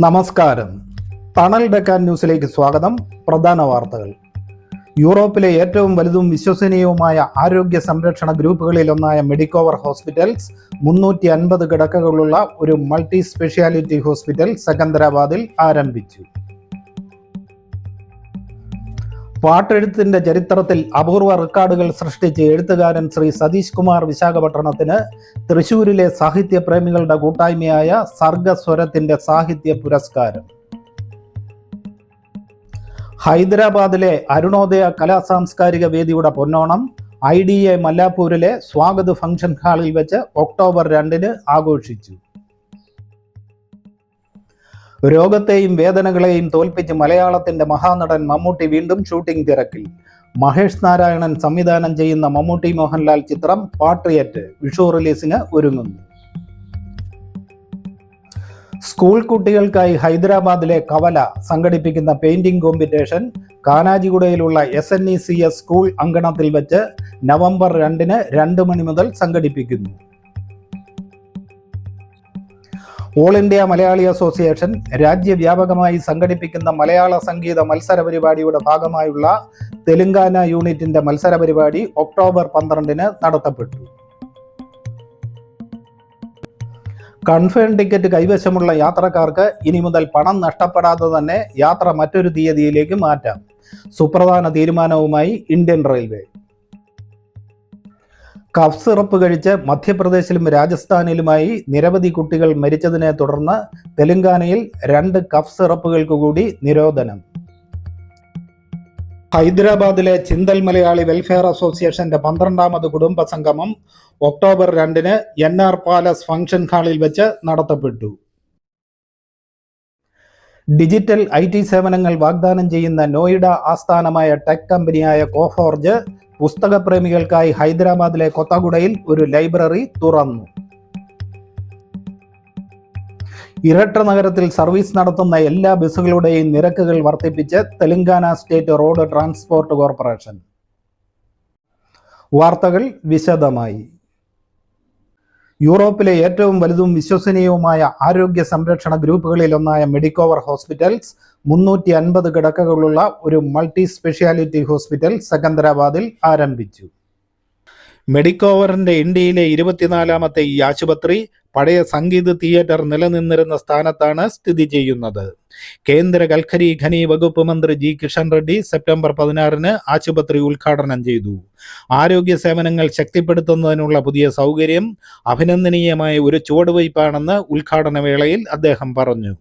നമസ്കാരം. തണൽ ഡെക്കാൻ ന്യൂസിലേക്ക് സ്വാഗതം. പ്രധാന വാർത്തകൾ. യൂറോപ്പിലെ ഏറ്റവും വലുതും വിശ്വസനീയവുമായ ആരോഗ്യ സംരക്ഷണ ഗ്രൂപ്പുകളിലൊന്നായ മെഡിക്കോവർ ഹോസ്പിറ്റൽസ് മുന്നൂറ്റി അൻപത് കിടക്കകളുള്ള ഒരു മൾട്ടി സ്പെഷ്യാലിറ്റി ഹോസ്പിറ്റൽ സെക്കന്ദരാബാദിൽ ആരംഭിച്ചു. പാട്ടെഴുത്തിന്റെ ചരിത്രത്തിൽ അപൂർവ റെക്കോർഡുകൾ സൃഷ്ടിച്ച് എഴുത്തുകാരൻ ശ്രീ സതീഷ് കുമാർ വിശാഖപട്ടണത്തിന് തൃശൂരിലെ സാഹിത്യ പ്രേമികളുടെ കൂട്ടായ്മയായ സർഗസ്വരത്തിന്റെ സാഹിത്യ പുരസ്കാരം. ഹൈദരാബാദിലെ അരുണോദയ കലാ സാംസ്കാരിക വേദിയുടെ പൊന്നോണം ഐ ഡി എ മല്ലാപ്പൂരിലെ സ്വാഗത് ഫംഗ്ഷൻ ഹാളിൽ വെച്ച് ഒക്ടോബർ രണ്ടിന് ആഘോഷിച്ചു. രോഗത്തെയും വേദനകളെയും തോൽപ്പിച്ച് മലയാളത്തിന്റെ മഹാനടൻ മമ്മൂട്ടി വീണ്ടും ഷൂട്ടിംഗ് തിരക്കിൽ. മഹേഷ് നാരായണൻ സംവിധാനം ചെയ്യുന്ന മമ്മൂട്ടി മോഹൻലാൽ ചിത്രം പാട്രിയറ്റ് വിഷു റിലീസിന് ഒരുങ്ങുന്നു. സ്കൂൾ കുട്ടികൾക്കായി ഹൈദരാബാദിലെ കവല സംഘടിപ്പിക്കുന്ന painting competition കാനാജിഗുഡയിലുള്ള S N E C S school അങ്കണത്തിൽ വെച്ച് നവംബർ രണ്ടിന് രണ്ട് മണി മുതൽ സംഘടിപ്പിക്കുന്നു. ഓൾ ഇന്ത്യ മലയാളി അസോസിയേഷൻ രാജ്യവ്യാപകമായി സംഘടിപ്പിക്കുന്ന മലയാള സംഗീത മത്സര പരിപാടിയുടെ ഭാഗമായുള്ള തെലുങ്കാന യൂണിറ്റിന്റെ മത്സര പരിപാടി ഒക്ടോബർ പന്ത്രണ്ടിന് നടത്തപ്പെട്ടു. കൺഫേം ടിക്കറ്റ് കൈവശമുള്ള യാത്രക്കാർക്ക് ഇനി മുതൽ പണം നഷ്ടപ്പെടാതെ തന്നെ യാത്ര മറ്റൊരു തീയതിയിലേക്ക് മാറ്റാം. സുപ്രധാന തീരുമാനവുമായി ഇന്ത്യൻ റെയിൽവേ. കഫ് സിറപ്പ് കഴിച്ച് മധ്യപ്രദേശിലും രാജസ്ഥാനിലുമായി നിരവധി കുട്ടികൾ മരിച്ചതിനെ തുടർന്ന് തെലങ്കാനയിൽ രണ്ട് കഫ് സിറപ്പുകൾക്ക് കൂടി നിരോധനം. ഹൈദരാബാദിലെ ചിന്തൽ മലയാളി വെൽഫെയർ അസോസിയേഷന്റെ പന്ത്രണ്ടാമത് കുടുംബ സംഗമം ഒക്ടോബർ രണ്ടിന് എൻ ആർ പാലസ് ഫംഗ്ഷൻ ഹാളിൽ വെച്ച് നടത്തപ്പെട്ടു. ഡിജിറ്റൽ ഐ ടി സേവനങ്ങൾ വാഗ്ദാനം ചെയ്യുന്ന നോയിഡ ആസ്ഥാനമായ ടെക് കമ്പനിയായ കോഫോർജ് പുസ്തകപ്രേമികൾക്കായി ഹൈദരാബാദിലെ കൊത്തഗുഡയിൽ ഒരു ലൈബ്രറി തുറന്നു. ഇരട്ട നഗരത്തിൽ സർവീസ് നടത്തുന്ന എല്ലാ ബസ്സുകളുടെയും നിരക്കുകൾ വർദ്ധിപ്പിച്ച് Telangana state road transport corporation. വാർത്തകൾ വിശദമായി. യൂറോപ്പിലെ ഏറ്റവും വലുതും വിശ്വസനീയവുമായ ആരോഗ്യ സംരക്ഷണ ഗ്രൂപ്പുകളിലൊന്നായ മെഡിക്കോവർ ഹോസ്പിറ്റൽസ് മുന്നൂറ്റി അൻപത് കിടക്കകളുള്ള ഒരു മൾട്ടി സ്പെഷ്യാലിറ്റി ഹോസ്പിറ്റൽ സെക്കന്ദരാബാദിൽ ആരംഭിച്ചു. മെഡിക്കോവറിന്റെ ഇന്ത്യയിലെ ഇരുപത്തിനാലാമത്തെ ഈ ആശുപത്രി പഴയ സംഗീത തിയേറ്റർ നിലനിന്നിരുന്ന സ്ഥാനത്താണ് സ്ഥിതി ചെയ്യുന്നത്. കേന്ദ്ര കൽക്കരി ഖനി വകുപ്പ് മന്ത്രി ജി. കിഷൻ റെഡ്ഡി സെപ്റ്റംബർ പതിനാറിന് ആശുപത്രി ഉദ്ഘാടനം ചെയ്തു. ആരോഗ്യ സേവനങ്ങൾ ശക്തിപ്പെടുത്തുന്നതിനുള്ള പുതിയ സൗകര്യം അഭിനന്ദനീയമായ ഒരു ചുവടുവയ്പ്പാണെന്ന് ഉദ്ഘാടന വേളയിൽ അദ്ദേഹം പറഞ്ഞു.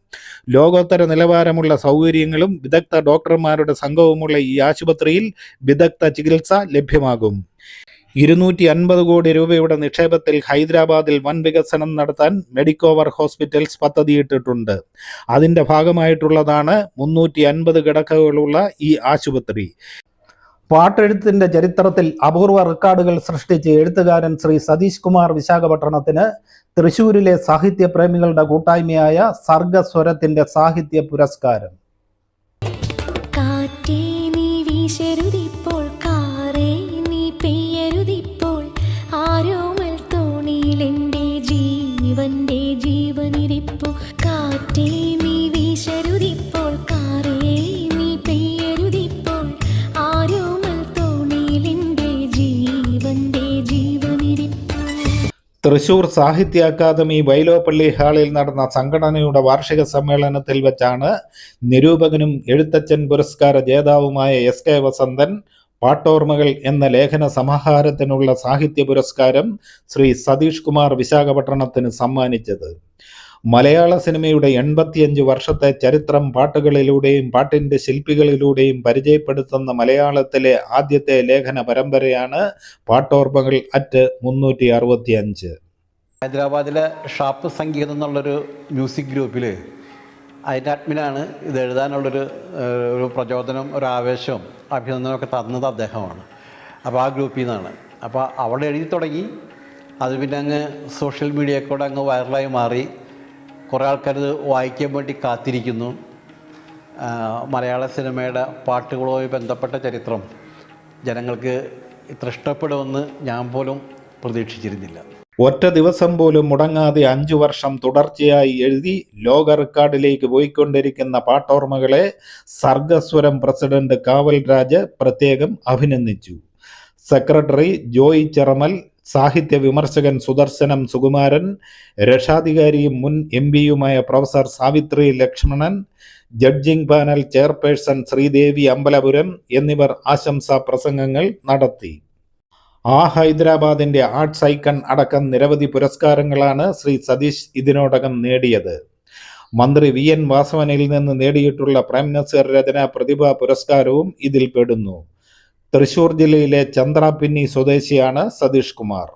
ലോകോത്തര നിലവാരമുള്ള സൗകര്യങ്ങളും വിദഗ്ധ ഡോക്ടർമാരുടെ സംഘവുമുള്ള ഈ ആശുപത്രിയിൽ വിദഗ്ധ ചികിത്സ ലഭ്യമാകും. ഇരുന്നൂറ്റി അൻപത് കോടി രൂപയുടെ നിക്ഷേപത്തിൽ ഹൈദരാബാദിൽ വൻ വികസനം നടത്താൻ മെഡിക്കോവർ ഹോസ്പിറ്റൽസ് പദ്ധതിയിട്ടിട്ടുണ്ട്. അതിന്റെ ഭാഗമായിട്ടുള്ളതാണ് മുന്നൂറ്റി അൻപത് കിടക്കകളുള്ള ഈ ആശുപത്രി. പാട്ടെഴുത്തിന്റെ ചരിത്രത്തിൽ അപൂർവ റെക്കോർഡുകൾ സൃഷ്ടിച്ച് എഴുത്തുകാരൻ ശ്രീ സതീഷ് കുമാർ വിശാഖപട്ടണത്തിന് തൃശൂരിലെ സാഹിത്യപ്രേമികളുടെ കൂട്ടായ്മയായ സർഗസ്വരത്തിന്റെ സാഹിത്യ പുരസ്കാരം. തൃശൂർ സാഹിത്യ അക്കാദമി വൈലോപ്പള്ളി ഹാളിൽ നടന്ന സംഘടനയുടെ വാർഷിക സമ്മേളനത്തിൽ വെച്ചാണ് നിരൂപകനും എഴുത്തച്ഛൻ പുരസ്കാര ജേതാവുമായ എസ് കെ വസന്തൻ പാട്ടോർമകൾ എന്ന ലേഖന സമാഹാരത്തിനുള്ള സാഹിത്യ പുരസ്കാരം ശ്രീ സതീഷ് കുമാർ വിശാഖപട്ടണത്തിന് സമ്മാനിച്ചത്. മലയാള സിനിമയുടെ എൺപത്തിയഞ്ച് വർഷത്തെ ചരിത്രം പാട്ടുകളിലൂടെയും പാട്ടിന്റെ ശില്പികളിലൂടെയും പരിചയപ്പെടുത്തുന്ന മലയാളത്തിലെ ആദ്യത്തെ ലേഖന പരമ്പരയാണ് പാട്ടോർമ്മകൾ അറ്റ് മുന്നൂറ്റി അറുപത്തി അഞ്ച് ഹൈദരാബാദിലെ ഷാപ്പ് സംഗീതം എന്നുള്ളൊരു മ്യൂസിക് ഗ്രൂപ്പിൽ അതിന്റെ അഡ്മിനാണ് ഇത് എഴുതാനുള്ളൊരു ഒരു പ്രചോദനം ഒരു ആവേശവും അഭിനന്ദനമൊക്കെ തന്നത് അദ്ദേഹമാണ്. അപ്പോൾ ആ ഗ്രൂപ്പിൽ നിന്നാണ്. അപ്പോൾ അവിടെ എഴുതി തുടങ്ങി. അത് പിന്നെ അങ്ങ് സോഷ്യൽ മീഡിയ കൂടെ അങ്ങ് വൈറലായി മാറി. കുറേ ആൾക്കാർ വായിക്കാൻ വേണ്ടി കാത്തിരിക്കുന്നു. മലയാള സിനിമയുടെ പാട്ടുകളുമായി ബന്ധപ്പെട്ട ചരിത്രം ജനങ്ങൾക്ക് ഇത്ര ഇഷ്ടപ്പെടുമെന്ന് ഞാൻ പോലും പ്രതീക്ഷിച്ചിരുന്നില്ല. ഒറ്റ ദിവസം പോലും മുടങ്ങാതെ അഞ്ചു വർഷം തുടർച്ചയായി എഴുതി ലോക റെക്കോർഡിലേക്ക് പോയിക്കൊണ്ടിരിക്കുന്ന പാട്ടോർമ്മകളെ സർഗസ്വരം പ്രസിഡന്റ് കാവൽ രാജ് പ്രത്യേകം അഭിനന്ദിച്ചു. സെക്രട്ടറി ജോയി ചെറമൽ സാഹിത്യ വിമർശകൻ സുദർശനം സുകുമാരൻ രക്ഷാധികാരിയും മുൻ M പിയുമായ professor Savithri Lakshmanan judging panel chairperson Sreedevi Ambalapuram എന്നിവർ ആശംസാ പ്രസംഗങ്ങൾ നടത്തി. ആ ഹൈദരാബാദിന്റെ ആർട്സ് ഐക്കൺ അടക്കം നിരവധി പുരസ്കാരങ്ങളാണ് ശ്രീ സതീഷ് ഇതിനോടകം നേടിയത്. മന്ത്രി വി. എൻ. വാസവനിൽ നിന്ന് നേടിയിട്ടുള്ള പ്രേംനസീർ രചന പ്രതിഭാ പുരസ്കാരവും ഇതിൽ പെടുന്നു. തൃശൂർ ജില്ലയിലെ ചന്ദ്രാപിന്നി സ്വദേശിയാണ് സതീഷ് കുമാർ.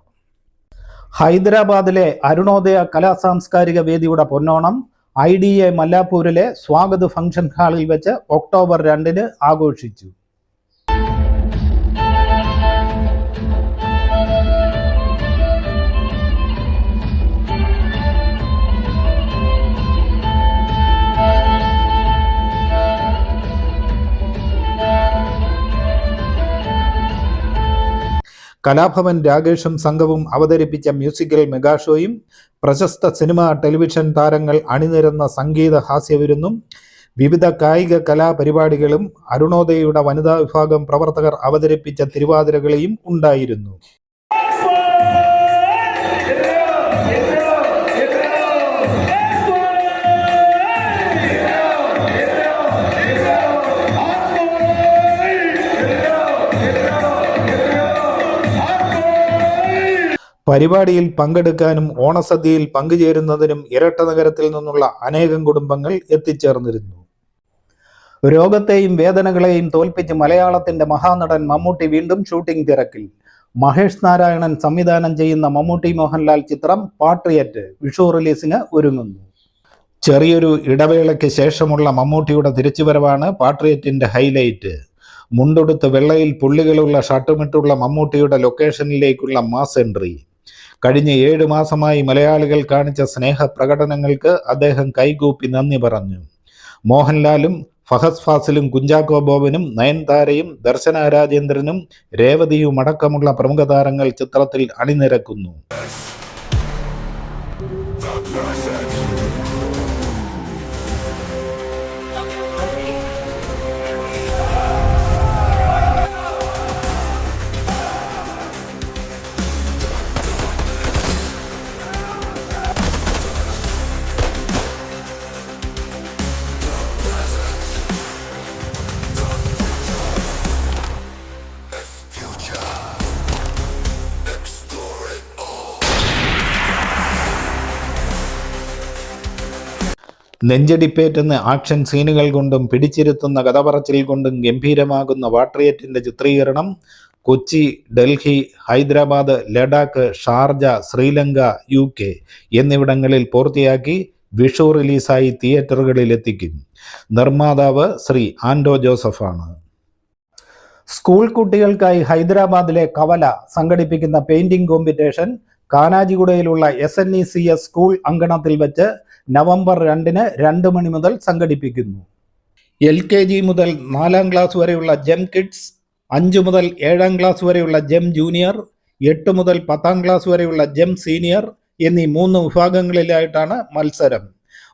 ഹൈദരാബാദിലെ അരുണോദയ കലാ സാംസ്കാരിക വേദിയുടെ പൊന്നോണം ഐ ഡി എ മല്ലാപ്പൂരിലെ സ്വാഗത് ഫംഗ്ഷൻ ഹാളിൽ വെച്ച് ഒക്ടോബർ രണ്ടിന് ആഘോഷിച്ചു. കലാഭവൻ രാകേഷും സംഘവും അവതരിപ്പിച്ച മ്യൂസിക്കൽ മെഗാഷോയും പ്രശസ്ത സിനിമ ടെലിവിഷൻ താരങ്ങൾ അണിനിരന്ന സംഗീത ഹാസ്യവിരുന്നും വിവിധ കായിക കലാപരിപാടികളും അരുണോദയയുടെ വനിതാ വിഭാഗം പ്രവർത്തകർ അവതരിപ്പിച്ച തിരുവാതിരകളെയും ഉണ്ടായിരുന്നു. പരിപാടിയിൽ പങ്കെടുക്കാനും ഓണസദ്യയിൽ പങ്കുചേരുന്നതിനും ഇരട്ട നഗരത്തിൽ നിന്നുള്ള അനേകം കുടുംബങ്ങൾ എത്തിച്ചേർന്നിരുന്നു. രോഗത്തെയും വേദനകളെയും തോൽപ്പിച്ച് മലയാളത്തിന്റെ മഹാനടൻ മമ്മൂട്ടി വീണ്ടും ഷൂട്ടിംഗ് തിരക്കിൽ. മഹേഷ് നാരായണൻ സംവിധാനം ചെയ്യുന്ന മമ്മൂട്ടി മോഹൻലാൽ ചിത്രം പാട്രിയറ്റ് വിഷു റിലീസിന് ഒരുങ്ങുന്നു. ചെറിയൊരു ഇടവേളയ്ക്ക് ശേഷമുള്ള മമ്മൂട്ടിയുടെ തിരിച്ചുവരവാണ് പാട്രിയറ്റിന്റെ ഹൈലൈറ്റ്. മുണ്ടുടുത്ത് വെള്ളയിൽ പുള്ളികളുള്ള ഷർട്ടുമിട്ടുള്ള മമ്മൂട്ടിയുടെ ലൊക്കേഷനിലേക്കുള്ള മാസ് എൻട്രി. കഴിഞ്ഞ ഏഴ് മാസമായി മലയാളികൾ കാണിച്ച സ്നേഹ പ്രകടനങ്ങൾക്ക് അദ്ദേഹം കൈകൂപ്പി നന്ദി പറഞ്ഞു. മോഹൻലാലും ഫഹസ് ഫാസിലും കുഞ്ചാക്കോ ബോബനും നയൻതാരയും ദർശന രാജേന്ദ്രനും രേവതിയും അടക്കമുള്ള പ്രമുഖ താരങ്ങൾ ചിത്രത്തിൽ അണിനിരക്കുന്നു. നെഞ്ചടിപ്പേറ്റുന്ന ആക്ഷൻ സീനുകൾ കൊണ്ടും പിടിച്ചിരുത്തുന്ന കഥപറച്ചിൽ കൊണ്ടും ഗംഭീരമാകുന്ന വാട്രിയറ്റിന്റെ ചിത്രീകരണം Kochi Delhi Hyderabad Ladakh Sharjah Sri Lanka U K എന്നിവിടങ്ങളിൽ പൂർത്തിയാക്കി വിഷു റിലീസായി തിയേറ്ററുകളിൽ എത്തിക്കും നിർമ്മാതാവ് ശ്രീ ആൻഡോ ജോസഫാണ്. സ്കൂൾ കുട്ടികൾക്കായി ഹൈദരാബാദിലെ കവല സംഘടിപ്പിക്കുന്ന painting competition കാനാജിഗുഡയിലുള്ള S N E C S school അങ്കണത്തിൽ വെച്ച് നവംബർ രണ്ടിന് രണ്ട് മണി മുതൽ സംഘടിപ്പിക്കുന്നു. എൽ കെ ജി മുതൽ നാലാം ക്ലാസ് വരെയുള്ള ജെം കിഡ്സ് അഞ്ച് മുതൽ ഏഴാം ക്ലാസ് വരെയുള്ള ജെം ജൂനിയർ എട്ട് മുതൽ പത്താം ക്ലാസ് വരെയുള്ള ജെം സീനിയർ എന്നീ മൂന്ന് വിഭാഗങ്ങളിലായിട്ടാണ് മത്സരം.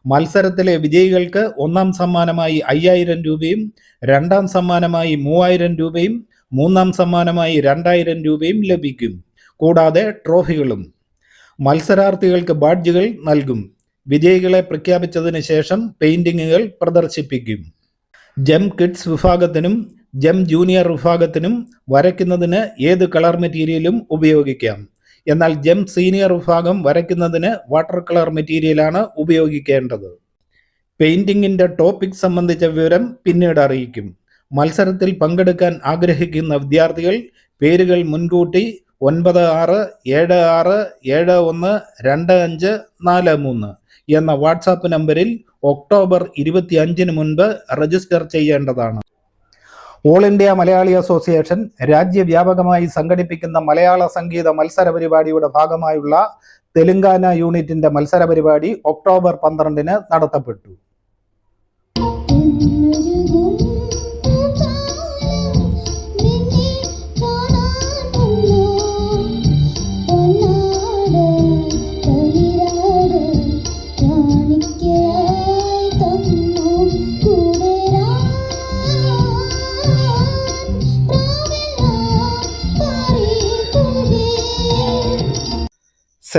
മത്സരത്തിലെ വിജയികൾക്ക് ഒന്നാം സമ്മാനമായി അയ്യായിരം രൂപയും രണ്ടാം സമ്മാനമായി മൂവായിരം രൂപയും മൂന്നാം സമ്മാനമായി രണ്ടായിരം രൂപയും ലഭിക്കും. കൂടാതെ ട്രോഫികളും. മത്സരാർത്ഥികൾക്ക് ബാഡ്ജുകൾ നൽകും. വിജയികളെ പ്രഖ്യാപിച്ചതിന് ശേഷം പെയിന്റിങ്ങുകൾ പ്രദർശിപ്പിക്കും. ജെം കിഡ്സ് വിഭാഗത്തിനും ജെം ജൂനിയർ വിഭാഗത്തിനും വരയ്ക്കുന്നതിന് ഏത് കളർ മെറ്റീരിയലും ഉപയോഗിക്കാം. എന്നാൽ ജെം സീനിയർ വിഭാഗം വരയ്ക്കുന്നതിന് വാട്ടർ കളർ മെറ്റീരിയലാണ് ഉപയോഗിക്കേണ്ടത്. പെയിന്റിങ്ങിന്റെ ടോപ്പിക് സംബന്ധിച്ച വിവരം പിന്നീട് അറിയിക്കും. മത്സരത്തിൽ പങ്കെടുക്കാൻ ആഗ്രഹിക്കുന്ന വിദ്യാർത്ഥികൾ പേരുകൾ മുൻകൂട്ടി ഒൻപത് ആറ് ഏഴ് ആറ് ഏഴ് ഒന്ന് രണ്ട് അഞ്ച് നാല് മൂന്ന്. എന്ന വാട്സാപ്പ് നമ്പറിൽ ഒക്ടോബർ ഇരുപത്തി അഞ്ചിന് മുൻപ് രജിസ്റ്റർ ചെയ്യേണ്ടതാണ്. ഓൾ ഇന്ത്യ മലയാളി അസോസിയേഷൻ രാജ്യവ്യാപകമായി സംഘടിപ്പിക്കുന്ന മലയാള സംഗീത മത്സര പരിപാടിയുടെ ഭാഗമായുള്ള തെലുങ്കാന യൂണിറ്റിന്റെ മത്സര പരിപാടി ഒക്ടോബർ പന്ത്രണ്ടിന് നടത്തപ്പെട്ടു.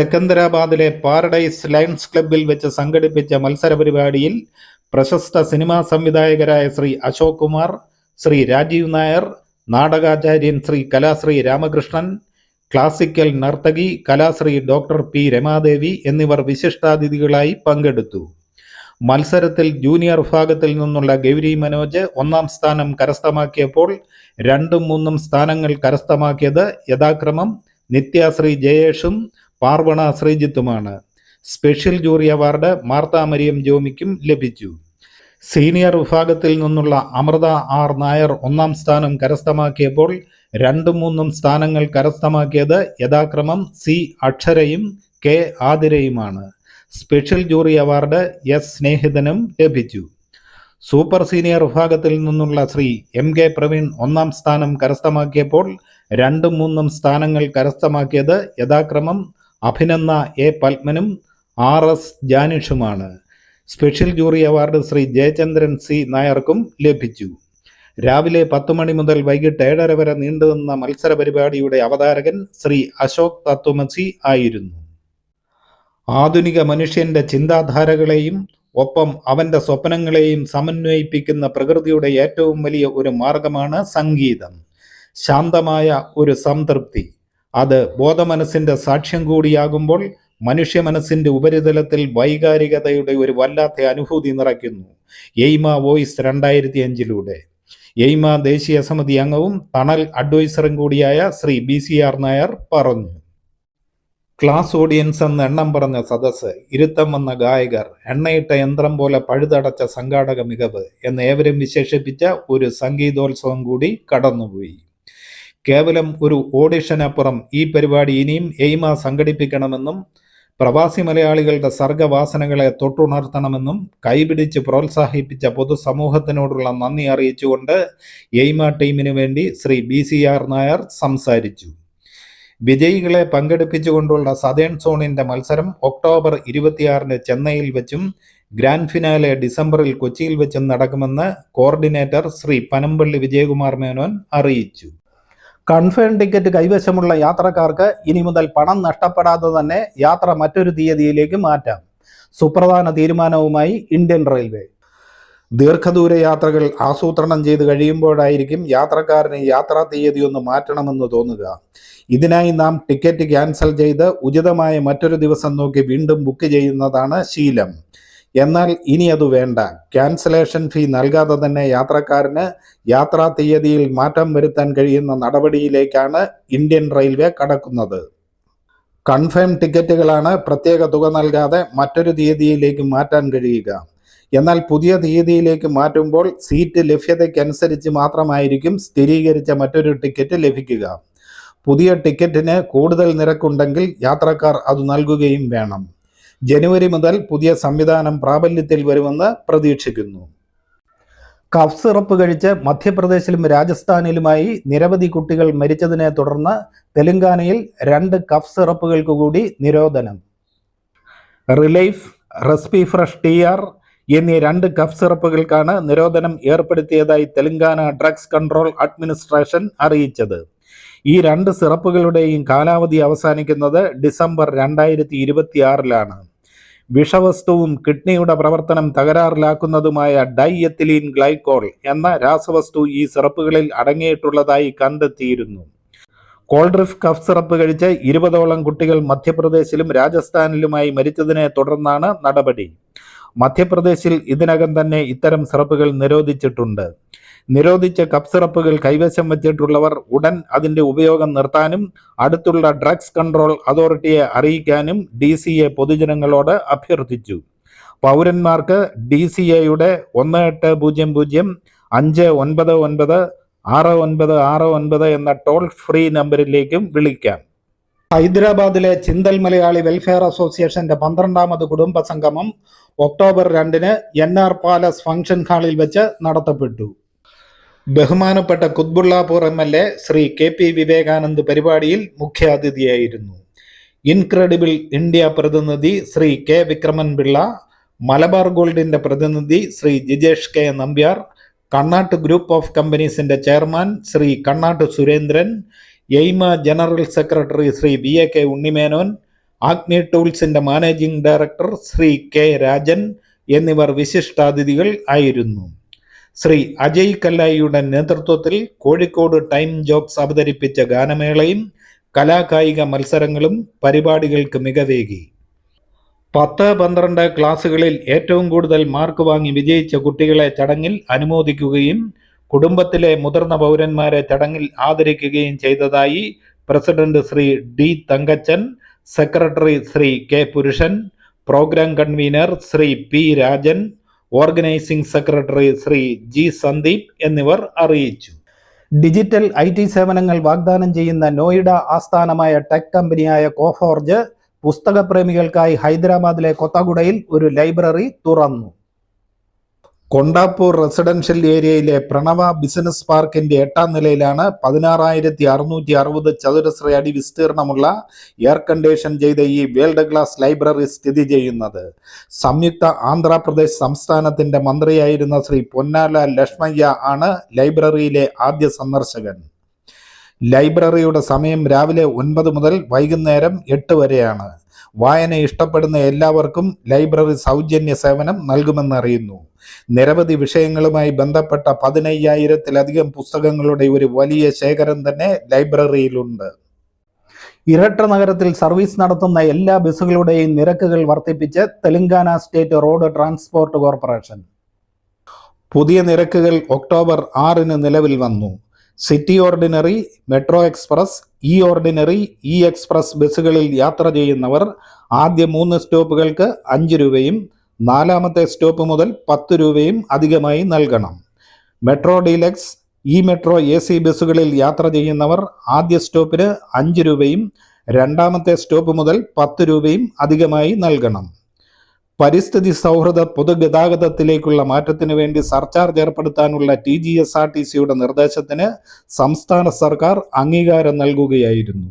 സെക്കന്ദരാബാദിലെ പാരഡൈസ് ലയൺസ് ക്ലബ്ബിൽ വെച്ച് സംഘടിപ്പിച്ച മത്സര പരിപാടിയിൽ പ്രശസ്ത സിനിമാ സംവിധായകരായ ശ്രീ അശോക് കുമാർ ശ്രീ രാജീവ് നായർ നാടകാചാര്യൻ ശ്രീ കലാശ്രീ രാമകൃഷ്ണൻ ക്ലാസിക്കൽ നർത്തകി കലാശ്രീ ഡോക്ടർ പി രമാദേവി എന്നിവർ വിശിഷ്ടാതിഥികളായി പങ്കെടുത്തു. മത്സരത്തിൽ ജൂനിയർ വിഭാഗത്തിൽ നിന്നുള്ള ഗൗരി മനോജ് ഒന്നാം സ്ഥാനം കരസ്ഥമാക്കിയപ്പോൾ രണ്ടും മൂന്നും സ്ഥാനങ്ങൾ കരസ്ഥമാക്കിയത് യഥാക്രമം നിത്യാശ്രീ ജയേഷും Parvana ശ്രീജിത്തുമാണ്. Special jury award Martha Mariam ജോമിക്കും ലഭിച്ചു. സീനിയർ വിഭാഗത്തിൽ നിന്നുള്ള അമൃത ആർ നായർ ഒന്നാം സ്ഥാനം കരസ്ഥമാക്കിയപ്പോൾ രണ്ടും മൂന്നും സ്ഥാനങ്ങൾ കരസ്ഥമാക്കിയത് യഥാക്രമം സി അക്ഷരയും കെ ആതിരയുമാണ്. സ്പെഷ്യൽ ജൂറി അവാർഡ് എസ് സ്നേഹിതനും ലഭിച്ചു. സൂപ്പർ സീനിയർ വിഭാഗത്തിൽ നിന്നുള്ള ശ്രീ എം കെ പ്രവീൺ ഒന്നാം സ്ഥാനം കരസ്ഥമാക്കിയപ്പോൾ രണ്ടും മൂന്നും സ്ഥാനങ്ങൾ കരസ്ഥമാക്കിയത് യഥാക്രമം അഭിനന്ദ എ പത്മനും R S ജാനിഷുമാണ്. Special jury award Shri Jayachandran C നായർക്കും ലഭിച്ചു. രാവിലെ പത്ത് മണി മുതൽ വൈകിട്ട് ഏഴര വരെ നീണ്ടുനിന്ന മത്സര പരിപാടിയുടെ അവതാരകൻ ശ്രീ അശോക് തത്വമസി ആയിരുന്നു. ആധുനിക മനുഷ്യന്റെ ചിന്താധാരകളെയും ഒപ്പം അവന്റെ സ്വപ്നങ്ങളെയും സമന്വയിപ്പിക്കുന്ന പ്രകൃതിയുടെ ഏറ്റവും വലിയ ഒരു മാർഗമാണ് സംഗീതം. ശാന്തമായ ഒരു സംതൃപ്തി. അത് ബോധമനസ്സിന്റെ സാക്ഷ്യം കൂടിയാകുമ്പോൾ മനുഷ്യ മനസ്സിന്റെ ഉപരിതലത്തിൽ വൈകാരികതയുടെ ഒരു വല്ലാത്ത അനുഭൂതി നിറയ്ക്കുന്നു. എയ്മ വോയിസ് രണ്ടായിരത്തി അഞ്ചിലൂടെ എയ്മ ദേശീയ സമിതി അംഗവും തണൽ അഡ്വൈസറും കൂടിയായ Shri B C R Nair പറഞ്ഞു. ക്ലാസ് ഓഡിയൻസ് എന്ന എണ്ണം പറഞ്ഞ സദസ്സ് ഇരുത്തം വന്ന ഗായകർ എണ്ണയിട്ട യന്ത്രം പോലെ പഴുതടച്ച സംഘാടക മികവ് എന്ന് ഏവരും വിശേഷിപ്പിച്ച ഒരു സംഗീതോത്സവം കൂടി കടന്നുപോയി. കേവലം ഒരു ഓഡിഷനപ്പുറം ഈ പരിപാടി ഇനിയും എയ്മ സംഘടിപ്പിക്കണമെന്നും പ്രവാസി മലയാളികളുടെ സർഗവാസനകളെ തൊട്ടുണർത്തണമെന്നും കൈപിടിച്ച് പ്രോത്സാഹിപ്പിച്ച പൊതുസമൂഹത്തിനോടുള്ള നന്ദി അറിയിച്ചുകൊണ്ട് എയ്മ ടീമിനു വേണ്ടി Shri B C R Nair സംസാരിച്ചു. വിജയികളെ പങ്കെടുപ്പിച്ചുകൊണ്ടുള്ള സതേൺ സോണിന്റെ മത്സരം ഒക്ടോബർ ഇരുപത്തിയാറിന് ചെന്നൈയിൽ വെച്ചും ഗ്രാൻഡ് ഫിനാലെ ഡിസംബറിൽ കൊച്ചിയിൽ വെച്ചും നടക്കുമെന്ന് കോർഡിനേറ്റർ ശ്രീ പനമ്പള്ളി വിജയകുമാർ മേനോൻ അറിയിച്ചു. കൺഫേം ടിക്കറ്റ് കൈവശമുള്ള യാത്രക്കാർക്ക് ഇനി മുതൽ പണം നഷ്ടപ്പെടാതെ തന്നെ യാത്ര മറ്റൊരു തീയതിയിലേക്ക് മാറ്റാം. സുപ്രധാന തീരുമാനവുമായി ഇന്ത്യൻ റെയിൽവേ. ദീർഘദൂര യാത്രകൾ ആസൂത്രണം ചെയ്ത് കഴിയുമ്പോഴായിരിക്കും യാത്രക്കാരന് യാത്രാ തീയതി ഒന്ന് മാറ്റണമെന്ന് തോന്നുക. ഇതിനായി നാം ടിക്കറ്റ് ക്യാൻസൽ ചെയ്ത് ഉചിതമായ മറ്റൊരു ദിവസം നോക്കി വീണ്ടും ബുക്ക് ചെയ്യുന്നതാണ് ശീലം. എന്നാൽ ഇനി അത് വേണ്ട. ക്യാൻസലേഷൻ ഫീ നൽകാതെ തന്നെ യാത്രക്കാരന് യാത്രാ തീയതിയിൽ മാറ്റം വരുത്താൻ കഴിയുന്ന നടപടിയിലേക്കാണ് ഇന്ത്യൻ റെയിൽവേ കടക്കുന്നത്. കൺഫേം ടിക്കറ്റുകളാണ് പ്രത്യേക തുക നൽകാതെ മറ്റൊരു തീയതിയിലേക്ക് മാറ്റാൻ കഴിയുക. എന്നാൽ പുതിയ തീയതിയിലേക്ക് മാറ്റുമ്പോൾ സീറ്റ് ലഭ്യതയ്ക്കനുസരിച്ച് മാത്രമായിരിക്കും സ്ഥിരീകരിച്ച മറ്റൊരു ടിക്കറ്റ് ലഭിക്കുക. പുതിയ ടിക്കറ്റിന് കൂടുതൽ നിരക്കുണ്ടെങ്കിൽ യാത്രക്കാർ അത് നൽകുകയും വേണം. ജനുവരി മുതൽ പുതിയ സംവിധാനം പ്രാബല്യത്തിൽ വരുമെന്ന് പ്രതീക്ഷിക്കുന്നു. കഫ് സിറപ്പ് കഴിച്ച് മധ്യപ്രദേശിലും രാജസ്ഥാനിലുമായി നിരവധി കുട്ടികൾ മരിച്ചതിനെ തുടർന്ന് തെലങ്കാനയിൽ രണ്ട് കഫ് സിറപ്പുകൾക്ക് കൂടി നിരോധനം. Relife Respi Fresh T R എന്നീ രണ്ട് കഫ് സിറപ്പുകൾക്കാണ് നിരോധനം ഏർപ്പെടുത്തിയതായി തെലങ്കാന ഡ്രഗ്സ് കൺട്രോൾ അഡ്മിനിസ്ട്രേഷൻ അറിയിച്ചത്. ഈ രണ്ട് സിറപ്പുകളുടെയും കാലാവധി അവസാനിക്കുന്നത് ഡിസംബർ രണ്ടായിരത്തി ഇരുപത്തിയാറിലാണ്. വിഷവസ്തുവും കിഡ്നിയുടെ പ്രവർത്തനം തകരാറിലാക്കുന്നതുമായ ഡൈയത്തിലീൻ ഗ്ലൈക്കോൾ എന്ന രാസവസ്തു ഈ സിറപ്പുകളിൽ അടങ്ങിയിട്ടുള്ളതായി കണ്ടെത്തിയിരുന്നു. കോൾഡ്രിഫ് കഫ് സിറപ്പ് കഴിച്ച് ഇരുപതോളം കുട്ടികൾ മധ്യപ്രദേശിലും രാജസ്ഥാനിലുമായി മരിച്ചതിനെ തുടർന്നാണ് നടപടി. മധ്യപ്രദേശിൽ ഇതിനകം തന്നെ ഇത്തരം സിറപ്പുകൾ നിരോധിച്ചിട്ടുണ്ട്. നിരോധിച്ച കപ്പ് സിറപ്പുകൾ കൈവശം വച്ചിട്ടുള്ളവർ ഉടൻ അതിന്റെ ഉപയോഗം നിർത്താനും അടുത്തുള്ള ഡ്രഗ്സ് കൺട്രോൾ അതോറിറ്റിയെ അറിയിക്കാനും ഡി സി എ പൊതുജനങ്ങളോട് അഭ്യർത്ഥിച്ചു. പൗരന്മാർക്ക് ഡി സി എയുടെ ഒന്ന് എട്ട് പൂജ്യം പൂജ്യം അഞ്ച് ഒൻപത് ഒൻപത് ആറ് ഒൻപത് ആറ് ഒൻപത് എന്ന ടോൾ ഫ്രീ നമ്പറിലേക്കും വിളിക്കാം. ഹൈദരാബാദിലെ ചിന്തൽ മലയാളി വെൽഫെയർ അസോസിയേഷന്റെ പന്ത്രണ്ടാമത് കുടുംബ സംഗമം ഒക്ടോബർ രണ്ടിന് എൻ ആർ പാലസ് ഫംഗ്ഷൻ ഹാളിൽ വെച്ച് നടത്തപ്പെട്ടു. ബഹുമാനപ്പെട്ട Quthbullapur M L A Shri K P Vivekanand പരിപാടിയിൽ മുഖ്യാതിഥിയായിരുന്നു. ഇൻക്രെഡിബിൾ ഇന്ത്യ പ്രതിനിധി ശ്രീ കെ വിക്രമൻ പിള്ള മലബാർ ഗോൾഡിന്റെ പ്രതിനിധി Shri Jijesh K Nambiar Kannatt group of കമ്പനീസിന്റെ chairman Shri Kannatt Surendran AIMA general secretary Shri V A K Unni Menon Agni ടൂൾസിന്റെ managing director Shri K Rajan എന്നിവർ വിശിഷ്ടാതിഥികൾ ആയിരുന്നു. ശ്രീ അജയ് കല്ലായിയുടെ നേതൃത്വത്തിൽ Kozhikode time jokes അവതരിപ്പിച്ച ഗാനമേളയും കലാകായിക മത്സരങ്ങളും പരിപാടികൾക്ക് മികവേകി. പത്ത് പന്ത്രണ്ട് ക്ലാസ്സുകളിൽ ഏറ്റവും കൂടുതൽ മാർക്ക് വാങ്ങി വിജയിച്ച കുട്ടികളെ ചടങ്ങിൽ അനുമോദിക്കുകയും കുടുംബത്തിലെ മുതിർന്ന പൗരന്മാരെ ചടങ്ങിൽ ആദരിക്കുകയും ചെയ്തതായി president Shri D Thankachan secretary Shri K Purushan programme convener Shri P Rajan organising secretary Shri G Sandeep എന്നിവർ അറിയിച്ചു. ഡിജിറ്റൽ ഐ ടി സേവനങ്ങൾ വാഗ്ദാനം ചെയ്യുന്ന നോയിഡ ആസ്ഥാനമായ ടെക് കമ്പനിയായ കോഫോർജ് പുസ്തകപ്രേമികൾക്കായി ഹൈദരാബാദിലെ കൊത്തഗുഡയിൽ ഒരു ലൈബ്രറി തുറന്നു. കൊണ്ടാപ്പൂർ റെസിഡൻഷ്യൽ ഏരിയയിലെ പ്രണവ ബിസിനസ് പാർക്കിന്റെ എട്ടാം നിലയിലാണ് പതിനാറായിരത്തി അറുന്നൂറ്റി അറുപത് ചതുരശ്ര അടി വിസ്തീർണമുള്ള എയർ കണ്ടീഷൻ ചെയ്ത ഈ വേൾഡ് ക്ലാസ് ലൈബ്രറി സ്ഥിതി ചെയ്യുന്നത്. സംയുക്ത ആന്ധ്രാപ്രദേശ് സംസ്ഥാനത്തിന്റെ മന്ത്രിയായിരുന്ന ശ്രീ പൊന്നാല ലക്ഷ്മയ്യ ആണ് ലൈബ്രറിയിലെ ആദ്യ സന്ദർശകൻ. ലൈബ്രറിയുടെ സമയം രാവിലെ ഒൻപത് മുതൽ വൈകുന്നേരം എട്ട് വരെയാണ്. വായന ഇഷ്ടപ്പെടുന്ന എല്ലാവർക്കും ലൈബ്രറി സൗജന്യ സേവനം നൽകുമെന്നറിയുന്നു. നിരവധി വിഷയങ്ങളുമായി ബന്ധപ്പെട്ട പതിനയ്യായിരത്തിലധികം പുസ്തകങ്ങളുടെ ഒരു വലിയ ശേഖരം തന്നെ ലൈബ്രറിയിലുണ്ട്. ഇരട്ട നഗരത്തിൽ സർവീസ് നടത്തുന്ന എല്ലാ ബസ്സുകളുടെയും നിരക്കുകൾ വർദ്ധിപ്പിച്ച് Telangana state road transport corporation. പുതിയ നിരക്കുകൾ ഒക്ടോബർ ആറിന് നിലവിൽ വന്നു. City ordinary metro express E ordinary E express ബസ്സുകളിൽ യാത്ര ചെയ്യുന്നവർ ആദ്യ മൂന്ന് സ്റ്റോപ്പുകൾക്ക് അഞ്ച് രൂപയും നാലാമത്തെ സ്റ്റോപ്പ് മുതൽ പത്ത് രൂപയും അധികമായി നൽകണം. Metro deluxe E metro A C ബസ്സുകളിൽ യാത്ര ചെയ്യുന്നവർ ആദ്യ സ്റ്റോപ്പിന് അഞ്ച് രൂപയും രണ്ടാമത്തെ സ്റ്റോപ്പ് മുതൽ പത്ത് രൂപയും അധികമായി നൽകണം. പരിസ്ഥിതി സൗഹൃദ പൊതുഗതാഗതത്തിലേക്കുള്ള മാറ്റത്തിനു വേണ്ടി surcharge ഏർപ്പെടുത്താനുള്ള T G S R T സിയുടെ നിർദ്ദേശത്തിന് സംസ്ഥാന സർക്കാർ അംഗീകാരം നൽകുകയായിരുന്നു.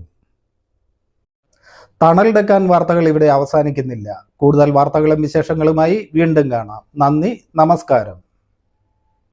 തണൽ ഡെക്കാൻ വാർത്തകൾ ഇവിടെ അവസാനിക്കുന്നില്ല. കൂടുതൽ വാർത്തകളും വിശേഷങ്ങളുമായി വീണ്ടും കാണാം. നന്ദി നമസ്കാരം.